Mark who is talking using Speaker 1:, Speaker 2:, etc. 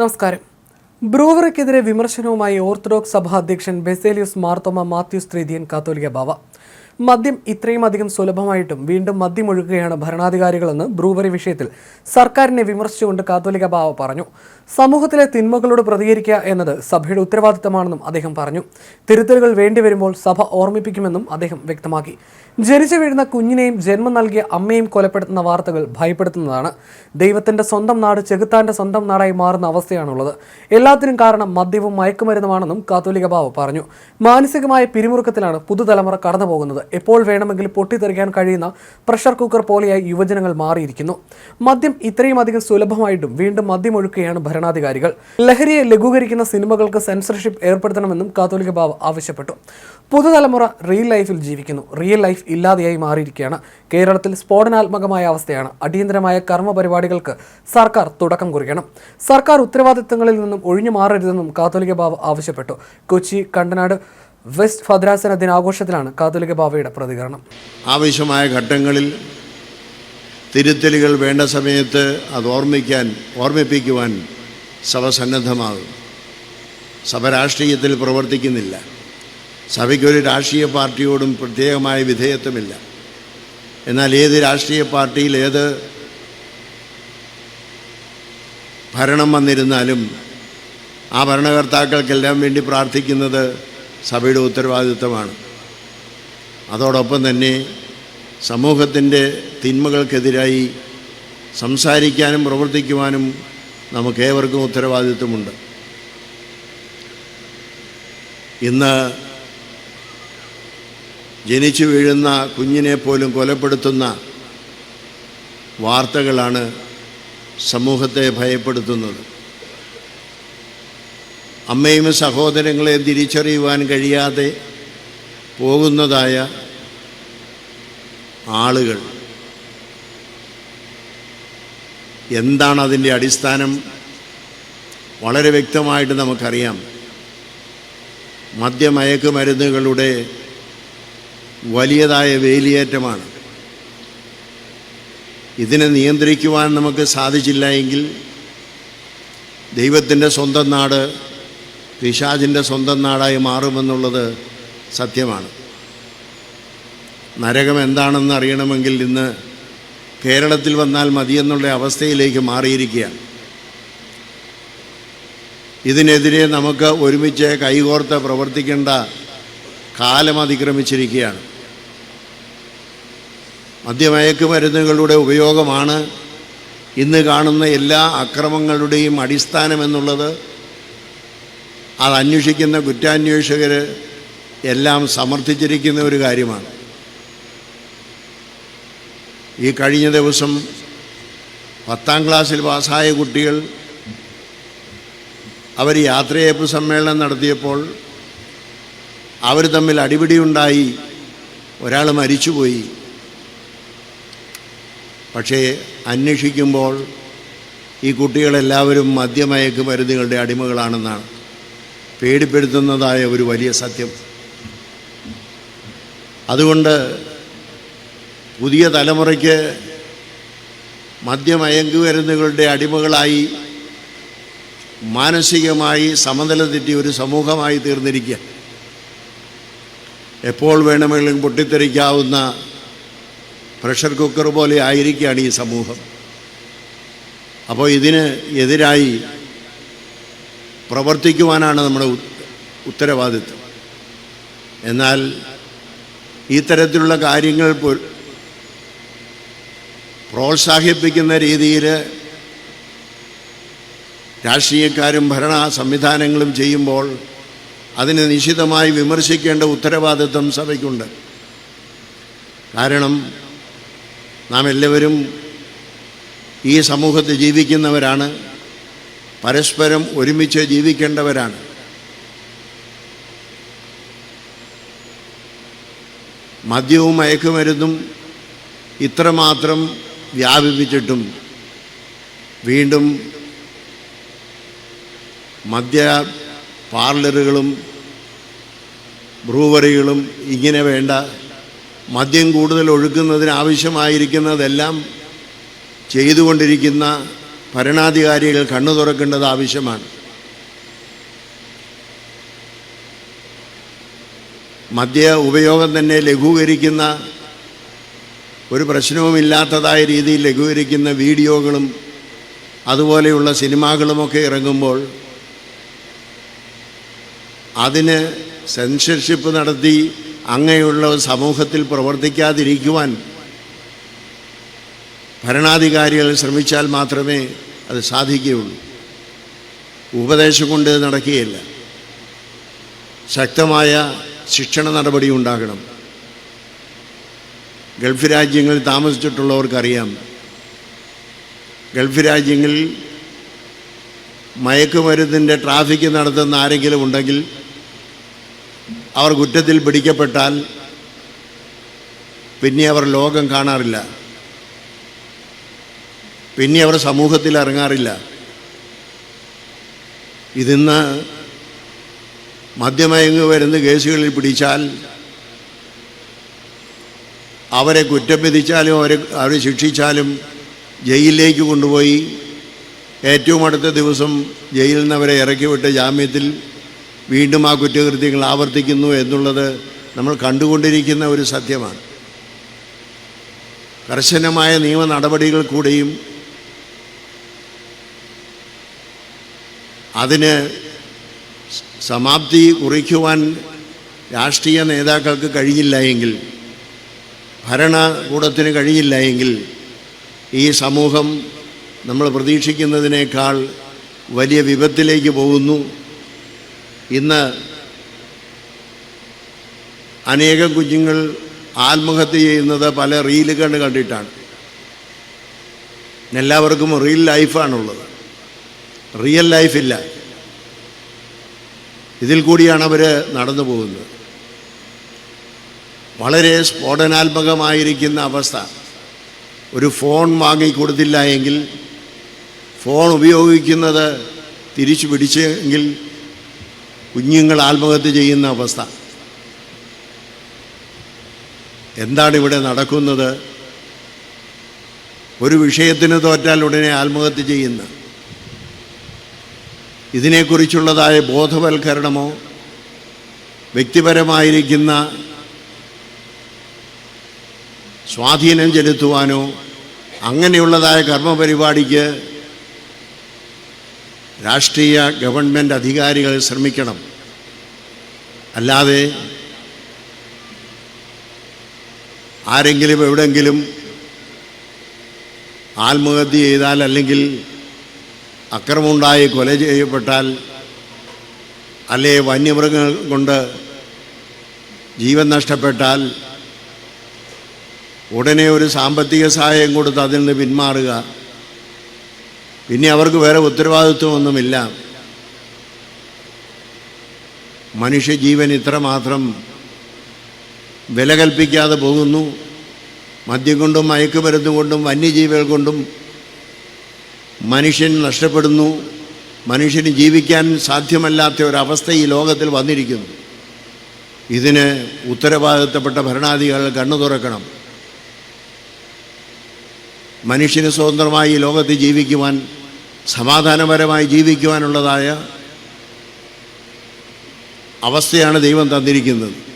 Speaker 1: നമസ്കാരം. ബ്രൂവറയ്ക്കെതിരെ വിമർശനവുമായി ഓർത്തഡോക്സ് സഭാ അധ്യക്ഷൻ ബെസേലിയസ് മാർത്തോമ മാത്യൂസ് ത്രീതിയൻ കാത്തോലിക ബാവ. മദ്യം ഇത്രയും അധികം സുലഭമായിട്ടും വീണ്ടും മദ്യം ഒഴുകുകയാണ് ഭരണാധികാരികളെന്ന് ബ്രൂവറി വിഷയത്തിൽ സർക്കാരിനെ വിമർശിച്ചുകൊണ്ട് കാത്തോലിക ബാവ പറഞ്ഞു. സമൂഹത്തിലെ തിന്മകളോട് പ്രതികരിക്കുക എന്നത് സഭയുടെ ഉത്തരവാദിത്തമാണെന്നും അദ്ദേഹം പറഞ്ഞു. തിരുത്തലുകൾ വേണ്ടിവരുമ്പോൾ സഭ ഓർമ്മിപ്പിക്കുമെന്നും അദ്ദേഹം വ്യക്തമാക്കി. ജനിച്ചു വീഴുന്ന കുഞ്ഞിനെയും ജന്മം നൽകിയ അമ്മയും കൊലപ്പെടുത്തുന്ന വാർത്തകൾ ഭയപ്പെടുത്തുന്നതാണ്. ദൈവത്തിന്റെ സ്വന്തം നാട് ചെകുത്താന്റെ സ്വന്തം നാടായി മാറുന്ന അവസ്ഥയാണുള്ളത്. എല്ലാത്തിനും കാരണം മദ്യവും മയക്കുമരുന്നുമാണെന്നും കാത്തോലിക ബാവ പറഞ്ഞു. മാനസികമായ പിരിമുറുക്കത്തിലാണ് പുതുതലമുറ കടന്നു പോകുന്നത് എപ്പോൾ വേണമെങ്കിലും പൊട്ടിത്തെറിക്കാൻ കഴിയുന്ന പ്രഷർ കുക്കർ പോലെയായി യുവജനങ്ങൾ മാറിയിരിക്കുന്നു. മദ്യം ഇത്രയും അധികം സുലഭമായിട്ടും വീണ്ടും മദ്യം ഒഴുക്കുകയാണ് ഭരണാധികാരികൾ. ലഹരിയെ ലഘൂകരിക്കുന്ന സിനിമകൾക്ക് സെൻസർഷിപ്പ് ഏർപ്പെടുത്തണമെന്നും കാത്തോലിക ബാവ ആവശ്യപ്പെട്ടു. പുതുതലമുറ റിയൽ ലൈഫിൽ ജീവിക്കുന്നു. റിയൽ ലൈഫ് ഇല്ലാതെയായി മാറിയിരിക്കുകയാണ്. കേരളത്തിൽ സ്ഫോടനാത്മകമായ അവസ്ഥയാണ്. അടിയന്തരമായ കർമ്മ പരിപാടികൾക്ക് സർക്കാർ തുടക്കം കുറിക്കണം. സർക്കാർ ഉത്തരവാദിത്തങ്ങളിൽ നിന്നും ഒഴിഞ്ഞു മാറരുതെന്നും കാത്തോലിക ബാവ ആവശ്യപ്പെട്ടു. കൊച്ചി കണ്ടനാട് വെസ്റ്റ് ഭദ്രാസന ദിനാഘോഷത്തിലാണ് കാത്തോലിക ബാവയുടെ പ്രതികരണം.
Speaker 2: ആവശ്യമായ ഘട്ടങ്ങളിൽ തിരുത്തലുകൾ വേണ്ട സമയത്ത് അത് ഓർമ്മിക്കാൻ ഓർമ്മിപ്പിക്കുവാൻ സഭ സന്നദ്ധമാകും. സഭ രാഷ്ട്രീയത്തിൽ പ്രവർത്തിക്കുന്നില്ല. സഭയ്ക്കൊരു രാഷ്ട്രീയ പാർട്ടിയോടും പ്രത്യേകമായ വിധേയത്വമില്ല. എന്നാൽ ഏത് രാഷ്ട്രീയ പാർട്ടിയിൽ ഏത് ഭരണം വന്നിരുന്നാലും ആ ഭരണകർത്താക്കൾക്കെല്ലാം വേണ്ടി പ്രാർത്ഥിക്കുന്നത് സഭയുടെ ഉത്തരവാദിത്വമാണ്. അതോടൊപ്പം തന്നെ സമൂഹത്തിന്റെ തിന്മകൾക്കെതിരായി സംസാരിക്കാനും പ്രവർത്തിക്കുവാനും നമുക്കേവർക്കും ഉത്തരവാദിത്വമുണ്ട്. ഇന്ന് ജനിച്ചു വീഴുന്ന കുഞ്ഞിനെ പോലും കൊലപ്പെടുത്തുന്ന വാർത്തകളാണ് സമൂഹത്തെ ഭയപ്പെടുത്തുന്നത്. അമ്മയും സഹോദരങ്ങളെ തിരിച്ചറിയുവാൻ കഴിയാതെ പോകുന്നതായ ആളുകൾ എന്താണ് അതിന്റെ അടിസ്ഥാനം? വളരെ വ്യക്തമായിട്ട് നമുക്കറിയാം. മദ്യമയക്കുമരുന്നുകളുടെ വലിയതായ വേലിയേറ്റമാണ്. ഇതിനെ നിയന്ത്രിക്കുവാൻ നമുക്ക് സാധിച്ചില്ല എങ്കിൽ ദൈവത്തിന്റെ സ്വന്തം നാട് പിശാചിന്റെ സ്വന്തം നാടായി മാറുമെന്നുള്ളത് സത്യമാണ്. നരകം എന്താണെന്ന് അറിയണമെങ്കിൽ ഇന്ന് കേരളത്തിൽ വന്നാൽ മതിയെന്നുള്ള അവസ്ഥയിലേക്ക് മാറിയിരിക്കുകയാണ്. ഇതിനെതിരെ നമുക്ക് ഒരുമിച്ച് കൈകോർത്ത് പ്രവർത്തിക്കേണ്ട കാലം അതിക്രമിച്ചിരിക്കുകയാണ്. മദ്യമയക്കുമരുന്നുകളുടെ ഉപയോഗമാണ് ഇന്ന് കാണുന്ന എല്ലാ അക്രമങ്ങളുടെയും അടിസ്ഥാനമെന്നുള്ളത്. അത് അന്വേഷിക്കുന്ന കുറ്റാന്വേഷകർ എല്ലാം സമർത്ഥിച്ചിരിക്കുന്ന ഒരു കാര്യമാണ്. ഈ കഴിഞ്ഞ ദിവസം പത്താം ക്ലാസ്സിൽ പാസ്സായ കുട്ടികൾ അവർ യാത്രയേപ്പ് സമ്മേളനം നടത്തിയപ്പോൾ അവർ തമ്മിൽ അടിപിടിയുണ്ടായി ഒരാൾ മരിച്ചുപോയി. പക്ഷേ അന്വേഷിക്കുമ്പോൾ ഈ കുട്ടികളെല്ലാവരും മദ്യമയക്ക് മരുന്നുകളുടെ അടിമകളാണെന്നാണ് പേടിപ്പെടുത്തുന്നതായ ഒരു വലിയ സത്യം. അതുകൊണ്ട് പുതിയ തലമുറയ്ക്ക് മദ്യമയക്കുമരുന്നുകളുടെ അടിമകളായി മാനസികമായി സമനില തെറ്റിയ ഒരു സമൂഹമായി തീർന്നിരിക്കുക. എപ്പോൾ വേണമെങ്കിലും പൊട്ടിത്തെറിക്കാവുന്ന പ്രഷർ കുക്കർ പോലെ ആയിരിക്കുകയാണ് ഈ സമൂഹം. അപ്പോൾ ഇതിന് എതിരായി പ്രവർത്തിക്കുവാനാണ് നമ്മുടെ ഉത്തരവാദിത്വം. എന്നാൽ ഈ തരത്തിലുള്ള കാര്യങ്ങൾ പ്രോത്സാഹിപ്പിക്കുന്ന രീതിയിൽ രാഷ്ട്രീയക്കാരും ഭരണ സംവിധാനങ്ങളും ചെയ്യുമ്പോൾ അതിനെ നിശിതമായി വിമർശിക്കേണ്ട ഉത്തരവാദിത്വം സഭയ്ക്കുണ്ട്. കാരണം നാം എല്ലാവരും ഈ സമൂഹത്തിൽ ജീവിക്കുന്നവരാണ്. പരസ്പരം ഒരുമിച്ച് ജീവിക്കേണ്ടവരാണ്. മദ്യവും മയക്കുമരുന്നും ഇത്രമാത്രം വ്യാപിപ്പിച്ചിട്ടും വീണ്ടും മദ്യ പാർലറുകളും ബ്രൂവറികളും ഇങ്ങനെ വേണ്ട മദ്യം കൂടുതൽ ഒഴുക്കുന്നതിന് ആവശ്യമായിരിക്കുന്നതെല്ലാം ചെയ്തുകൊണ്ടിരിക്കുന്ന ഭരണാധികാരികൾ കണ്ണു തുറക്കേണ്ടത് ആവശ്യമാണ്. മദ്യ ഉപയോഗം തന്നെ ലഘൂകരിക്കുന്ന ഒരു പ്രശ്നവുമില്ലാത്തതായ രീതിയിൽ ലഘൂകരിക്കുന്ന വീഡിയോകളും അതുപോലെയുള്ള സിനിമകളുമൊക്കെ ഇറങ്ങുമ്പോൾ അതിന് സെൻസർഷിപ്പ് നടത്തി അങ്ങനെയുള്ള സമൂഹത്തിൽ പ്രവർത്തിക്കാതിരിക്കുവാൻ ഭരണാധികാരികൾ ശ്രമിച്ചാൽ മാത്രമേ അത് സാധിക്കുകയുള്ളൂ. ഉപദേശം കൊണ്ട് നടക്കുകയില്ല. ശക്തമായ ശിക്ഷണ നടപടി ഉണ്ടാകണം. ഗൾഫ് രാജ്യങ്ങളിൽ താമസിച്ചിട്ടുള്ളവർക്കറിയാം. ഗൾഫ് രാജ്യങ്ങളിൽ മയക്കുമരുന്നിന്റെ ട്രാഫിക് നടത്തുന്ന ആരെങ്കിലും ഉണ്ടെങ്കിൽ അവർ കുറ്റത്തിൽ പിടിക്കപ്പെട്ടാൽ പിന്നെ അവർ ലോകം കാണാറില്ല. പിന്നെ അവർ സമൂഹത്തിൽ ഇറങ്ങാറില്ല. ഇതിന്ന് മദ്യമയങ്ങ് വരുന്ന കേസുകളിൽ പിടിച്ചാൽ അവരെ കുറ്റം വിധിച്ചാലും അവരെ അവരെ ശിക്ഷിച്ചാലും ജയിലിലേക്ക് കൊണ്ടുപോയി ഏറ്റവും അടുത്ത ദിവസം ജയിലിൽ നിന്ന് അവരെ ഇറക്കിവിട്ട് ജാമ്യത്തിൽ വീണ്ടും ആ കുറ്റകൃത്യങ്ങൾ ആവർത്തിക്കുന്നു എന്നുള്ളത് നമ്മൾ കണ്ടുകൊണ്ടിരിക്കുന്ന ഒരു സത്യമാണ്. കർശനമായ നിയമ നടപടികൾ കൂടെയും അതിന് സമാപ്തി കുറിക്കുവാൻ രാഷ്ട്രീയ നേതാക്കൾക്ക് കഴിഞ്ഞില്ല എങ്കിൽ ഭരണകൂടത്തിന് കഴിഞ്ഞില്ല എങ്കിൽ ഈ സമൂഹം നമ്മൾ പ്രതീക്ഷിക്കുന്നതിനേക്കാൾ വലിയ വിപത്തിലേക്ക് പോകുന്നു. ഇന്ന് അനേകം കുഞ്ഞുങ്ങൾ ആത്മഹത്യ ചെയ്യുന്നത് പല റീലുകൾ കണ്ടിട്ടാണ്. എല്ലാവർക്കും റിയൽ ലൈഫാണുള്ളത് റിയൽ ലൈഫില്ല ഇതിൽ കൂടിയാണ് അവർ നടന്നു പോകുന്നത്. വളരെ സ്ഫോടനാത്മകമായിരിക്കുന്ന അവസ്ഥ. ഒരു ഫോൺ വാങ്ങിക്കൊടുത്തില്ല എങ്കിൽ ഫോൺ ഉപയോഗിക്കുന്നത് തിരിച്ചു പിടിച്ചെങ്കിൽ കുഞ്ഞുങ്ങൾ ആത്മഹത്യ ചെയ്യുന്ന അവസ്ഥ. എന്താണ് ഇവിടെ നടക്കുന്നത്? ഒരു വിഷയത്തിന് തോറ്റാൽ ഉടനെ ആത്മഹത്യ ചെയ്യുന്ന. ഇതിനെക്കുറിച്ചുള്ളതായ ബോധവൽക്കരണമോ വ്യക്തിപരമായിരിക്കുന്ന സ്വാധീനം ചെലുത്തുവാനോ അങ്ങനെയുള്ളതായ കർമ്മപരിപാടിക്ക് രാഷ്ട്രീയ ഗവൺമെന്റ് അധികാരികൾ ശ്രമിക്കണം. അല്ലാതെ ആരെങ്കിലും എവിടെങ്കിലും ആത്മഹത്യ ചെയ്താൽ അല്ലെങ്കിൽ അക്രമമുണ്ടായി കൊല ചെയ്യപ്പെട്ടാൽ അല്ലെ വന്യമൃഗങ്ങൾ കൊണ്ട് ജീവൻ നഷ്ടപ്പെട്ടാൽ ഉടനെ ഒരു സാമ്പത്തിക സഹായം കൊടുത്ത് അതിൽ നിന്ന് പിന്മാറുക. പിന്നെ അവർക്ക് വേറെ ഉത്തരവാദിത്വമൊന്നുമില്ല. മനുഷ്യജീവൻ ഇത്രമാത്രം വില കൽപ്പിക്കാതെ പോകുന്നു. മദ്യം കൊണ്ടും മയക്കുമരുന്ന് കൊണ്ടും വന്യജീവികൾ കൊണ്ടും മനുഷ്യൻ നഷ്ടപ്പെടുന്നു. മനുഷ്യന് ജീവിക്കാൻ സാധ്യമല്ലാത്ത ഒരവസ്ഥ ഈ ലോകത്തിൽ വന്നിരിക്കുന്നു. ഇതിന് ഉത്തരവാദിത്തപ്പെട്ട ഭരണാധികാരികൾ കണ്ണു തുറക്കണം. മനുഷ്യന് സ്വതന്ത്രമായി ഈ ലോകത്ത് ജീവിക്കുവാൻ സമാധാനപരമായി ജീവിക്കുവാനുള്ളതായ അവസ്ഥയാണ് ദൈവം തന്നിരിക്കുന്നത്.